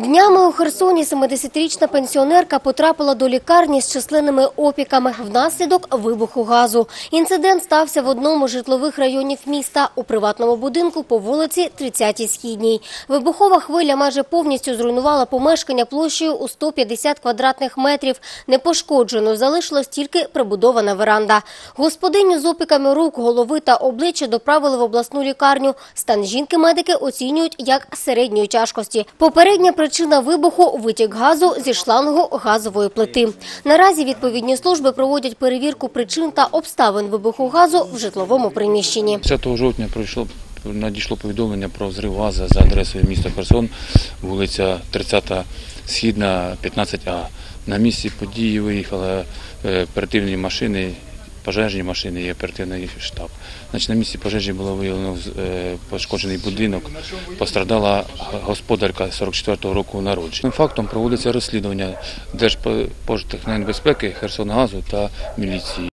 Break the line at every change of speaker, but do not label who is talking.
Днями у Херсоні 70-річна пенсіонерка потрапила до лікарні з численними опіками внаслідок вибуху газу. Інцидент стався в одному з житлових районів міста у приватному будинку по вулиці 30-й Східній. Вибухова хвиля майже повністю зруйнувала помешкання площею у 150 квадратних метрів. Непошкоджено залишилась тільки прибудована веранда. Господиню з опіками рук, голови та обличчя доправили в обласну лікарню. Стан жінки медики оцінюють як середньої тяжкості. Попередня причина вибуху – витік газу зі шлангу газової плити. Наразі відповідні служби проводять перевірку причин та обставин вибуху газу в житловому приміщенні.
10 жовтня пройшло надійшло повідомлення про взрив газу за адресою міста Херсон, вулиця 30 Східна, 15А. На місці події виїхали е, оперативні машини, пожежні машини і оперативний штаб. Значить, на місці пожежі було виявлено е, пошкоджений будинок. Пострадала господарка 44-го року народження. Фактом проводиться розслідування Держпожитехненбезпеки, Херсонгазу та міліції.